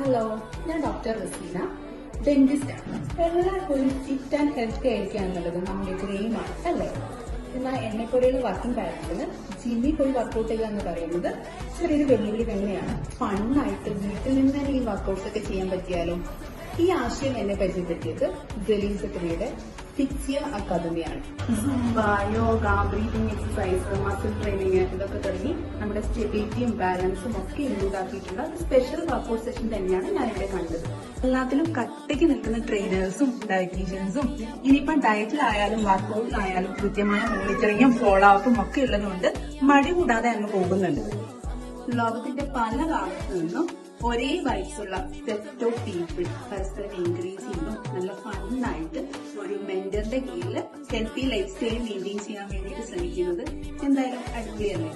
Hello ഞാൻ doctor Razeena dentist ആണ്. എല്ലാവർക്കും ഫിറ്റ് ആൻഡ് ഹെൽത്തി ആയിരിക്കുക എന്നുള്ളത് നമ്മുടെ ഒരു എയിമാണ് അല്ലേ? എന്നാൽ എന്നെ പോലെയുള്ള വർക്കിംഗ് പാരന്റ്സിന് ജിമ്മിൽ പോയി വർക്കൗട്ട് ചെയ്യുക എന്ന് പറയുന്നത് ചെറിയൊരു വെല്ലുവിളി തന്നെയാണ്. ഫണ്ണായിട്ട് വീട്ടിൽ നിന്ന് തന്നെ ഈ വർക്കൗട്ട്സ് ഒക്കെ ചെയ്യാൻ പറ്റിയാലും ഈ ആശയം എന്നെ പരിചയപ്പെടുത്തിയത് ജലീൽ ഫിക്സിയ അക്കാദമിയാണ്. Yoga breathing exercise muscle training ഇതൊക്കെ തുടങ്ങി നമ്മുടെ സ്റ്റെബിലിറ്റിയും ബാലൻസും ഒക്കെ ഇൻക്ലൂഡ് ആക്കിയിട്ടുള്ള സ്പെഷ്യൽ വർക്കൗട്ട് സെഷൻ തന്നെയാണ് ഞാൻ ഇവിടെ കണ്ടത്. എല്ലാത്തിലും കട്ടയ്ക്ക് നിൽക്കുന്ന ട്രെയിനേഴ്സും ഡയറ്റീഷ്യൻസും ഇനിയിപ്പം ഡയറ്റിലായാലും വർക്കൗട്ടിലായാലും കൃത്യമായ മോണിറ്ററിങ്ങും ഫോളോ അപ്പും ഒക്കെ ഉള്ളതുകൊണ്ട് മടി കൂടാതെ അങ്ങ് പോകുന്നുണ്ട്. ലോകത്തിന്റെ പല ഭാഗത്തു നിന്നും ഒരേ വയസ്സുള്ള സെറ്റ് ഓഫ് പീപ്പിൾ പരസ്പരം എൻകറേജ് ഫണ്ണായിട്ട് മെന്ററിന്റെ കീഴിൽ ഹെൽത്തി ലൈഫ് സ്റ്റൈൽ മെയിന്റെയിൻ ചെയ്യാൻ വേണ്ടിയിട്ട് ശ്രമിക്കുന്നത്. എന്തായാലും അടിപൊളിയല്ലേ?